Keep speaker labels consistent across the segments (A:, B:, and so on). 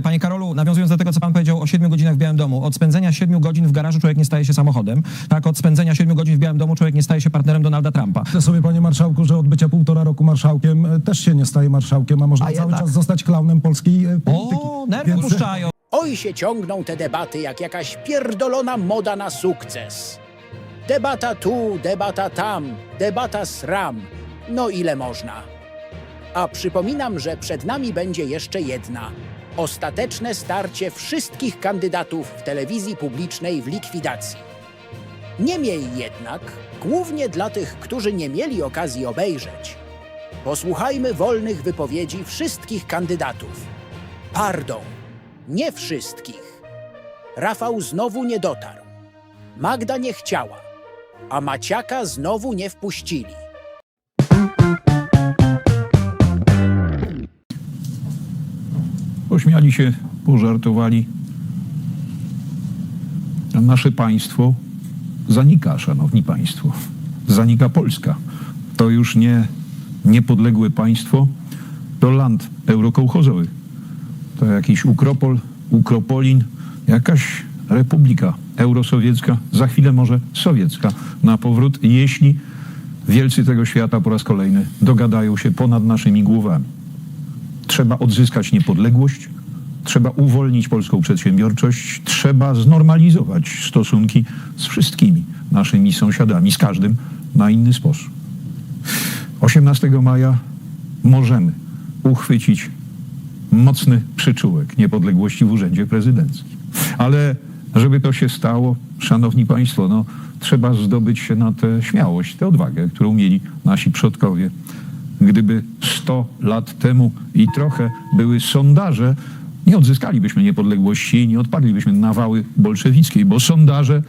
A: Panie Karolu, nawiązując do tego, co pan powiedział o 7 godzinach w Białym Domu, od spędzenia 7 godzin w garażu człowiek nie staje się samochodem, tak, od spędzenia 7 godzin w Białym Domu człowiek nie staje się partnerem Donalda Trumpa.
B: Myślę sobie, panie marszałku, że od bycia półtora roku marszałkiem e, też się nie staje marszałkiem, a można
A: A
B: cały czas zostać klaunem polskiej e, polityki.
A: O, nerwy
B: Więc-
A: puszczają.
C: Oj się ciągną te debaty jak jakaś pierdolona moda na sukces. Debata tu, debata tam, debata sram. No ile można. A przypominam, że przed nami będzie jeszcze jedna. Ostateczne starcie wszystkich kandydatów w telewizji publicznej w likwidacji. Niemniej jednak, głównie dla tych, którzy nie mieli okazji obejrzeć, posłuchajmy wolnych wypowiedzi wszystkich kandydatów. Pardon, nie wszystkich. Rafał znowu nie dotarł. Magda nie chciała, a Maciaka znowu nie wpuścili.
D: Pośmiali się, pożartowali. A nasze państwo zanika, szanowni państwo. Zanika Polska. To już nie niepodległe państwo, to land eurokołchozowy. To jakiś ukropol, ukropolin, jakaś republika eurosowiecka, za chwilę może sowiecka na powrót, jeśli wielcy tego świata po raz kolejny dogadają się ponad naszymi głowami. Trzeba odzyskać niepodległość, trzeba uwolnić polską przedsiębiorczość, trzeba znormalizować stosunki z wszystkimi naszymi sąsiadami, z każdym na inny sposób. 18 maja możemy uchwycić mocny przyczółek niepodległości w urzędzie prezydenckim. Ale żeby to się stało, szanowni państwo, no, trzeba zdobyć się na tę śmiałość, tę odwagę, którą mieli nasi przodkowie. Gdyby 100 lat temu i trochę były sondaże, nie odzyskalibyśmy niepodległości i nie odpadlibyśmy nawały bolszewickiej, bo sondaże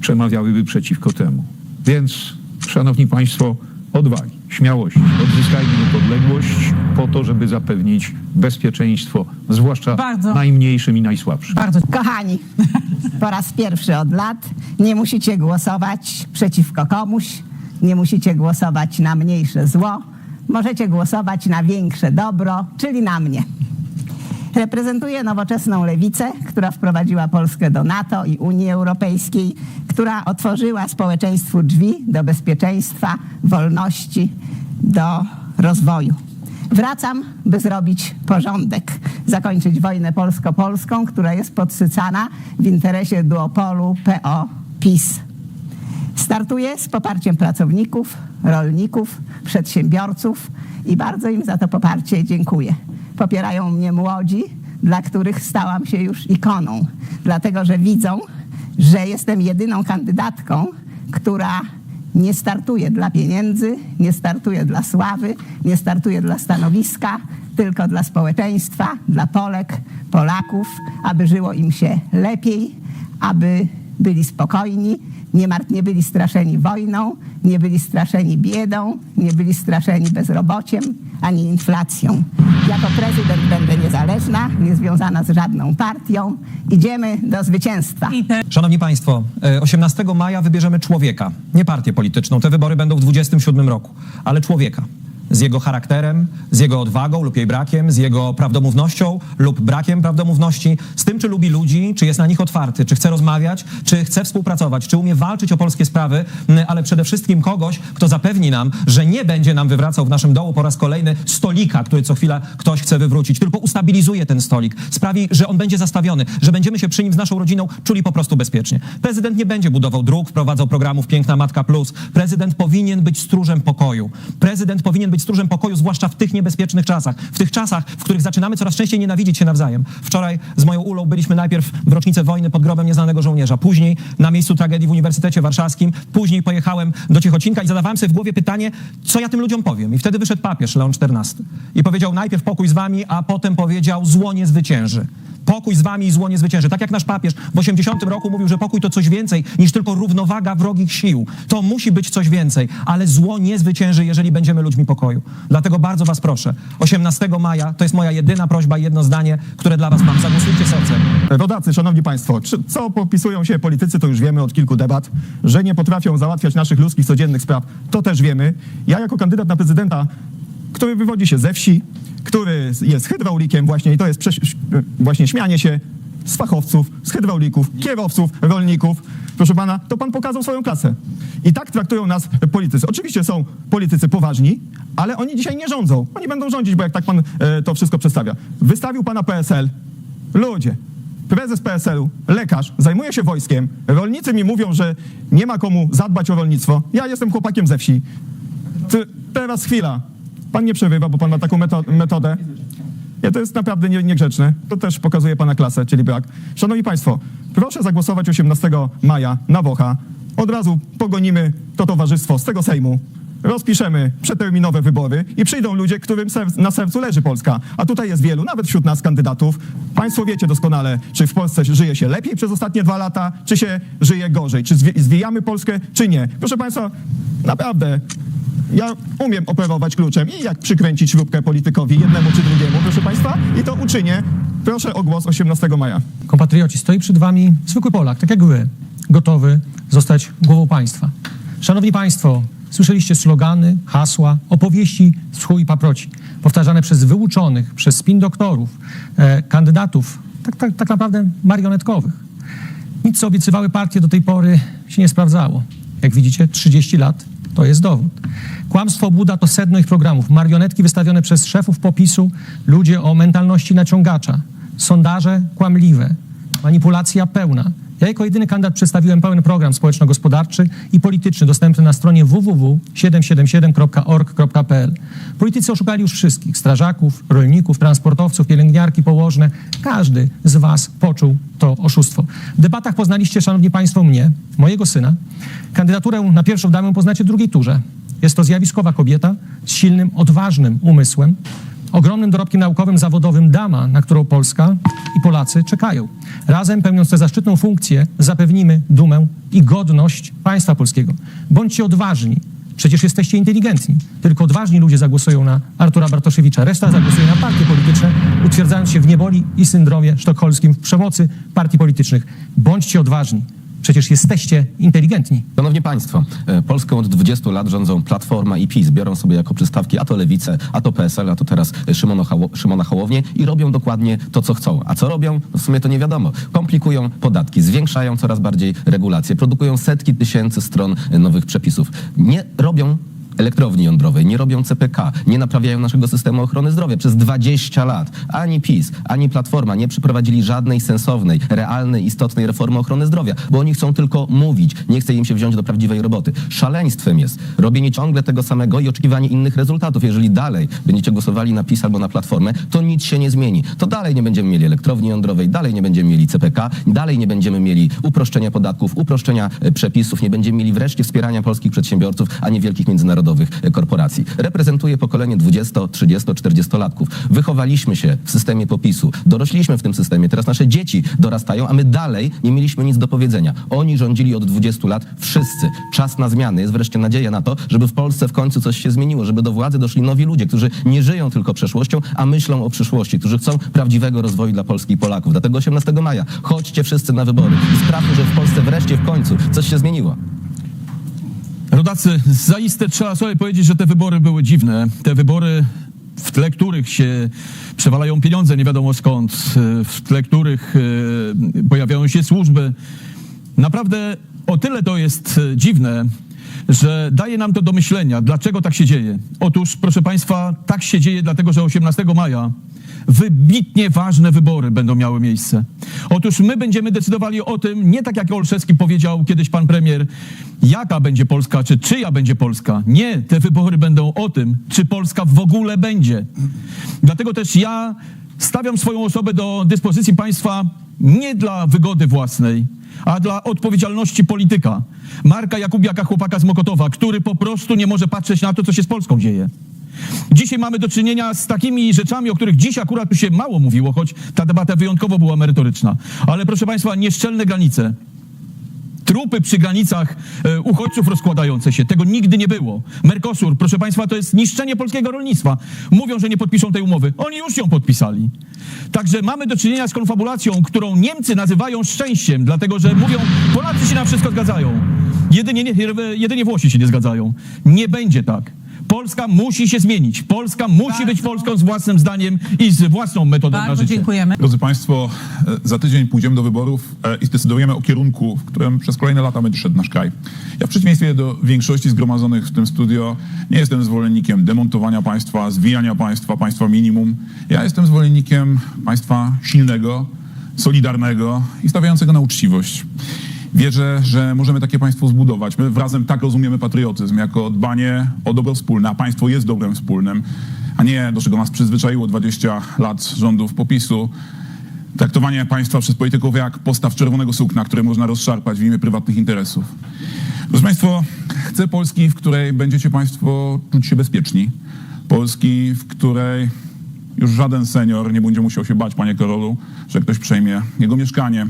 D: przemawiałyby przeciwko temu. Więc, szanowni państwo, odwagi, śmiałości. Odzyskajmy niepodległość po to, żeby zapewnić bezpieczeństwo, zwłaszcza
E: Bardzo.
D: najmniejszym i najsłabszym.
E: Bardzo
F: Kochani, po raz pierwszy od lat nie musicie głosować przeciwko komuś, nie musicie głosować na mniejsze zło, możecie głosować na większe dobro, czyli na mnie. Reprezentuję nowoczesną lewicę, która wprowadziła Polskę do NATO i Unii Europejskiej, która otworzyła społeczeństwu drzwi do bezpieczeństwa, wolności, do rozwoju. Wracam, by zrobić porządek, zakończyć wojnę polsko-polską, która jest podsycana w interesie duopolu PO-PiS. Startuję z poparciem pracowników, rolników, przedsiębiorców i bardzo im za to poparcie dziękuję. Popierają mnie młodzi, dla których stałam się już ikoną, dlatego że widzą, że jestem jedyną kandydatką, która nie startuje dla pieniędzy, nie startuje dla sławy, nie startuje dla stanowiska, tylko dla społeczeństwa, dla Polek, Polaków, aby żyło im się lepiej, aby byli spokojni, nie, nie byli straszeni wojną, nie byli straszeni biedą, nie byli straszeni bezrobociem ani inflacją. Jako prezydent będę niezależna, niezwiązana z żadną partią. Idziemy do zwycięstwa.
A: Szanowni Państwo, e, 18 maja wybierzemy człowieka, nie partię polityczną. Te wybory będą w 27 roku, ale człowieka. Z jego charakterem, z jego odwagą lub jej brakiem, z jego prawdomównością lub brakiem prawdomówności, z tym, czy lubi ludzi, czy jest na nich otwarty, czy chce rozmawiać, czy chce współpracować, czy umie walczyć o polskie sprawy, ale przede wszystkim kogoś, kto zapewni nam, że nie będzie nam wywracał w naszym dołu po raz kolejny stolika, który co chwila ktoś chce wywrócić, tylko ustabilizuje ten stolik, sprawi, że on będzie zastawiony, że będziemy się przy nim z naszą rodziną czuli po prostu bezpiecznie. Prezydent nie będzie budował dróg, wprowadzał programów Piękna Matka Plus. Prezydent powinien być stróżem pokoju. Prezydent powinien być stróżem pokoju, zwłaszcza w tych niebezpiecznych czasach. W tych czasach, w których zaczynamy coraz częściej nienawidzić się nawzajem. Wczoraj z moją Ulą byliśmy najpierw w rocznicę wojny pod grobem nieznanego żołnierza, później na miejscu tragedii w Uniwersytecie Warszawskim, później pojechałem do Cichocinka i zadawałem sobie w głowie pytanie, co ja tym ludziom powiem. I wtedy wyszedł papież Leon XIV i powiedział najpierw pokój z wami, a potem powiedział zło nie zwycięży. Pokój z wami i zło nie zwycięży. Tak jak nasz papież w 80 roku mówił, że pokój to coś więcej niż tylko równowaga wrogich sił. To musi być coś więcej, ale zło nie zwycięży, jeżeli będziemy ludźmi pokoju. Dlatego bardzo was proszę, 18 maja to jest moja jedyna prośba i jedno zdanie, które dla was mam. Zagłosujcie sercem.
G: Rodacy, szanowni państwo, czy, co popisują się politycy, to już wiemy od kilku debat, że nie potrafią załatwiać naszych ludzkich, codziennych spraw, to też wiemy. Ja jako kandydat na prezydenta który wywodzi się ze wsi, który jest hydraulikiem właśnie i to jest właśnie śmianie się z fachowców, z hydraulików, kierowców, rolników. Proszę pana, to pan pokazał swoją klasę. I tak traktują nas politycy. Oczywiście są politycy poważni, ale oni dzisiaj nie rządzą. Oni będą rządzić, bo jak tak pan e, to wszystko przedstawia. Wystawił pana PSL. Ludzie, prezes PSL-u, lekarz, zajmuje się wojskiem. Rolnicy mi mówią, że nie ma komu zadbać o rolnictwo. Ja jestem chłopakiem ze wsi. Ty, teraz chwila. Pan nie przerywa, bo pan ma taką meto- metodę. Nie, to jest naprawdę nie, niegrzeczne. To też pokazuje pana klasę, czyli brak. Szanowni Państwo, proszę zagłosować 18 maja na Wocha. Od razu pogonimy to towarzystwo z tego Sejmu. Rozpiszemy przeterminowe wybory i przyjdą ludzie, którym serc, na sercu leży Polska. A tutaj jest wielu, nawet wśród nas kandydatów. Państwo wiecie doskonale, czy w Polsce żyje się lepiej przez ostatnie dwa lata, czy się żyje gorzej. Czy zwi- zwijamy Polskę, czy nie. Proszę Państwa, naprawdę ja umiem operować kluczem i jak przykręcić śrubkę politykowi jednemu czy drugiemu, proszę Państwa, i to uczynię. Proszę o głos 18 maja.
H: Kompatrioci, stoi przed wami zwykły Polak, tak jak wy, gotowy zostać głową państwa. Szanowni Państwo, słyszeliście slogany, hasła, opowieści z i paproci, powtarzane przez wyuczonych, przez spin doktorów, e, kandydatów, tak, tak, tak naprawdę marionetkowych. Nic, co obiecywały partie do tej pory się nie sprawdzało. Jak widzicie, 30 lat to jest dowód. Kłamstwo Buda to sedno ich programów. Marionetki wystawione przez szefów popisu, ludzie o mentalności naciągacza, sondaże kłamliwe, manipulacja pełna. Ja jako jedyny kandydat przedstawiłem pełen program społeczno-gospodarczy i polityczny dostępny na stronie www.777.org.pl. Politycy oszukali już wszystkich, strażaków, rolników, transportowców, pielęgniarki, położne. Każdy z was poczuł to oszustwo. W debatach poznaliście, szanowni państwo, mnie, mojego syna. Kandydaturę na pierwszą damę poznacie w drugiej turze. Jest to zjawiskowa kobieta z silnym, odważnym umysłem, ogromnym dorobkiem naukowym, zawodowym dama, na którą Polska i Polacy czekają. Razem, pełniąc tę zaszczytną funkcję, zapewnimy dumę i godność państwa polskiego. Bądźcie odważni. Przecież jesteście inteligentni. Tylko odważni ludzie zagłosują na Artura Bartoszewicza. Reszta zagłosuje na partie polityczne, utwierdzając się w niewoli i syndromie sztokholmskim, w przemocy partii politycznych. Bądźcie odważni. Przecież jesteście inteligentni.
I: Szanowni Państwo, e, Polską od 20 lat rządzą Platforma i PiS. Biorą sobie jako przystawki a to Lewicę, a to PSL, a to teraz Szymona, Szymona Hołownię i robią dokładnie to, co chcą. A co robią? No w sumie to nie wiadomo. Komplikują podatki, zwiększają coraz bardziej regulacje, produkują setki tysięcy stron e, nowych przepisów. Nie robią elektrowni jądrowej, nie robią CPK, nie naprawiają naszego systemu ochrony zdrowia. Przez 20 lat ani PiS, ani Platforma nie przeprowadzili żadnej sensownej, realnej, istotnej reformy ochrony zdrowia, bo oni chcą tylko mówić, nie chce im się wziąć do prawdziwej roboty. Szaleństwem jest robienie ciągle tego samego i oczekiwanie innych rezultatów. Jeżeli dalej będziecie głosowali na PiS albo na Platformę, to nic się nie zmieni. To dalej nie będziemy mieli elektrowni jądrowej, dalej nie będziemy mieli CPK, dalej nie będziemy mieli uproszczenia podatków, uproszczenia e, przepisów, nie będziemy mieli wreszcie wspierania polskich przedsiębiorców, a nie wielkich międzynarodowych korporacji. Reprezentuję pokolenie 20, 30, 40-latków. Wychowaliśmy się w systemie popisu, dorośliśmy w tym systemie, teraz nasze dzieci dorastają, a my dalej nie mieliśmy nic do powiedzenia. Oni rządzili od 20 lat, wszyscy. Czas na zmiany. Jest wreszcie nadzieja na to, żeby w Polsce w końcu coś się zmieniło, żeby do władzy doszli nowi ludzie, którzy nie żyją tylko przeszłością, a myślą o przyszłości, którzy chcą prawdziwego rozwoju dla Polski i Polaków. Dlatego 18 maja chodźcie wszyscy na wybory i sprawmy, że w Polsce wreszcie w końcu coś się zmieniło.
J: Rodacy, zaiste trzeba sobie powiedzieć, że te wybory były dziwne. Te wybory, w tle których się przewalają pieniądze nie wiadomo skąd, w tle których e, pojawiają się służby. Naprawdę o tyle to jest e, dziwne, że daje nam to do myślenia, dlaczego tak się dzieje. Otóż, proszę Państwa, tak się dzieje dlatego, że 18 maja wybitnie ważne wybory będą miały miejsce. Otóż my będziemy decydowali o tym, nie tak jak Olszewski powiedział kiedyś pan premier, jaka będzie Polska, czy czyja będzie Polska. Nie, te wybory będą o tym, czy Polska w ogóle będzie. Dlatego też ja stawiam swoją osobę do dyspozycji państwa nie dla wygody własnej, a dla odpowiedzialności polityka. Marka Jakubiaka, chłopaka z Mokotowa, który po prostu nie może patrzeć na to, co się z Polską dzieje. Dzisiaj mamy do czynienia z takimi rzeczami, o których dziś akurat tu się mało mówiło, choć ta debata wyjątkowo była merytoryczna. Ale proszę Państwa, nieszczelne granice, trupy przy granicach e, uchodźców rozkładające się. Tego nigdy nie było. Mercosur, proszę Państwa, to jest niszczenie polskiego rolnictwa. Mówią, że nie podpiszą tej umowy. Oni już ją podpisali. Także mamy do czynienia z konfabulacją, którą Niemcy nazywają szczęściem, dlatego że mówią, Polacy się na wszystko zgadzają. Jedynie, nie, jedynie Włosi się nie zgadzają. Nie będzie tak.
K: Polska musi się zmienić. Polska musi być Polską z własnym zdaniem i z własną metodą na
E: Bardzo
K: życie.
E: dziękujemy.
L: Drodzy Państwo, e, za tydzień pójdziemy do wyborów e, i zdecydujemy o kierunku, w którym przez kolejne lata będzie szedł nasz kraj. Ja w przeciwieństwie do większości zgromadzonych w tym studio nie jestem zwolennikiem demontowania państwa, zwijania państwa, państwa minimum. Ja jestem zwolennikiem państwa silnego, solidarnego i stawiającego na uczciwość. Wierzę, że możemy takie państwo zbudować. My razem tak rozumiemy patriotyzm, jako dbanie o dobro wspólne, a państwo jest dobrem wspólnym, a nie do czego nas przyzwyczaiło 20 lat rządów popisu, traktowanie państwa przez polityków jak postaw czerwonego sukna, które można rozszarpać w imię prywatnych interesów. Proszę Państwa, chcę Polski, w której będziecie Państwo czuć się bezpieczni. Polski, w której już żaden senior nie będzie musiał się bać, panie Karolu, że ktoś przejmie jego mieszkanie.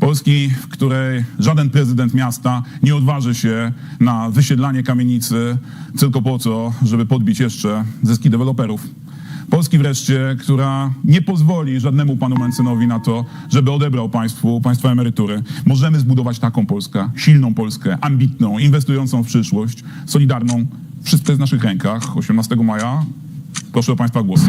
L: Polski, w której żaden prezydent miasta nie odważy się na wysiedlanie kamienicy tylko po to, żeby podbić jeszcze zyski deweloperów. Polski wreszcie, która nie pozwoli żadnemu panu Mencynowi na to, żeby odebrał państwu państwa emerytury. Możemy zbudować taką Polskę, silną Polskę, ambitną, inwestującą w przyszłość, solidarną. Wszystko jest w naszych rękach. 18 maja proszę o państwa głos.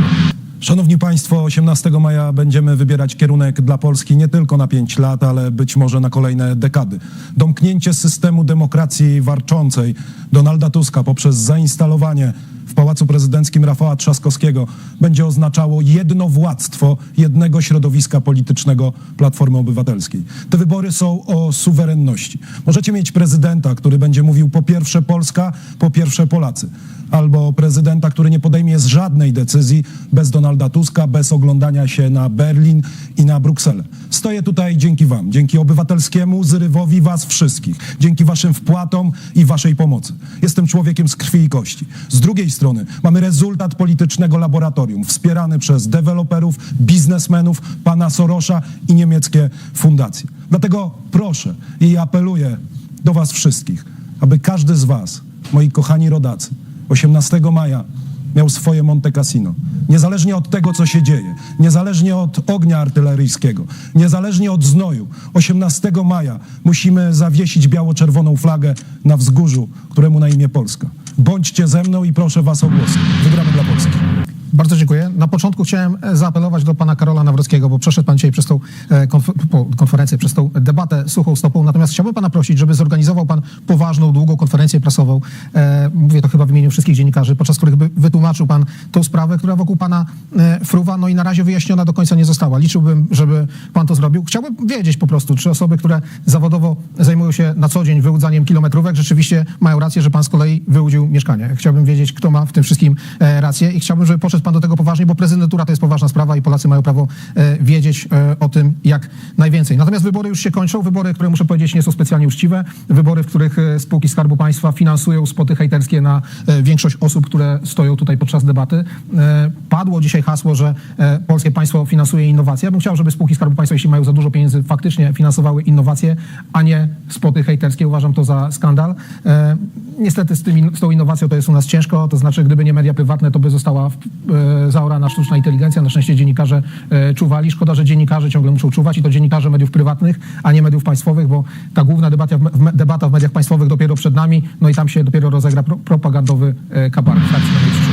B: Szanowni Państwo, 18 maja będziemy wybierać kierunek dla Polski nie tylko na 5 lat, ale być może na kolejne dekady. Domknięcie systemu demokracji warczącej Donalda Tuska poprzez zainstalowanie w Pałacu Prezydenckim Rafała Trzaskowskiego będzie oznaczało jednowładztwo jednego środowiska politycznego Platformy Obywatelskiej. Te wybory są o suwerenności. Możecie mieć prezydenta, który będzie mówił po pierwsze Polska, po pierwsze Polacy albo prezydenta, który nie podejmie żadnej decyzji bez Donalda Tuska, bez oglądania się na Berlin i na Brukselę. Stoję tutaj dzięki Wam, dzięki obywatelskiemu zrywowi Was wszystkich, dzięki Waszym wpłatom i Waszej pomocy. Jestem człowiekiem z krwi i kości. Z drugiej strony mamy rezultat politycznego laboratorium, wspierany przez deweloperów, biznesmenów, pana Sorosza i niemieckie fundacje. Dlatego proszę i apeluję do Was wszystkich, aby każdy z Was, moi kochani rodacy, 18 maja miał swoje Monte Cassino. Niezależnie od tego, co się dzieje, niezależnie od ognia artyleryjskiego, niezależnie od znoju, 18 maja musimy zawiesić biało-czerwoną flagę na wzgórzu, któremu na imię Polska. Bądźcie ze mną i proszę was o głos. Wygramy dla Polski.
M: Bardzo dziękuję. Na początku chciałem e, zaapelować do pana Karola Nawrockiego, bo przeszedł pan dzisiaj przez tą e, konferencję, przez tą debatę suchą stopą. Natomiast chciałbym pana prosić, żeby zorganizował pan poważną, długą konferencję prasową. E, mówię to chyba w imieniu wszystkich dziennikarzy, podczas których by wytłumaczył pan tą sprawę, która wokół pana fruwa, no i na razie wyjaśniona do końca nie została. Liczyłbym, żeby pan to zrobił. Chciałbym wiedzieć po prostu, czy osoby, które zawodowo zajmują się na co dzień wyłudzaniem kilometrówek, rzeczywiście mają rację, że pan z kolei wyłudził mieszkanie. Chciałbym wiedzieć, kto ma w tym wszystkim rację i chciałbym, żeby podszedł pan do tego poważnie, bo prezydentura to jest poważna sprawa i Polacy mają prawo e, wiedzieć e, o tym jak najwięcej. Natomiast wybory już się kończą, wybory, które muszę powiedzieć nie są specjalnie uczciwe, wybory, w których e, spółki Skarbu Państwa finansują spoty hejterskie na większość osób, które stoją tutaj podczas debaty. Padło dzisiaj hasło, że polskie państwo finansuje innowacje. Ja bym chciał, żeby spółki Skarbu Państwa, jeśli mają za dużo pieniędzy, faktycznie finansowały innowacje, a nie spoty hejterskie. Uważam to za skandal. Niestety z, tym, z tą innowacją to jest u nas ciężko, to znaczy gdyby nie media prywatne, to by została w, zaorana sztuczna inteligencja. Na szczęście dziennikarze e, czuwali. Szkoda, że dziennikarze ciągle muszą czuwać i to dziennikarze mediów prywatnych, a nie mediów państwowych, bo ta główna debata debata w mediach państwowych dopiero przed nami, no i tam się dopiero rozegra pro, propagandowy e, kabaret najbliższych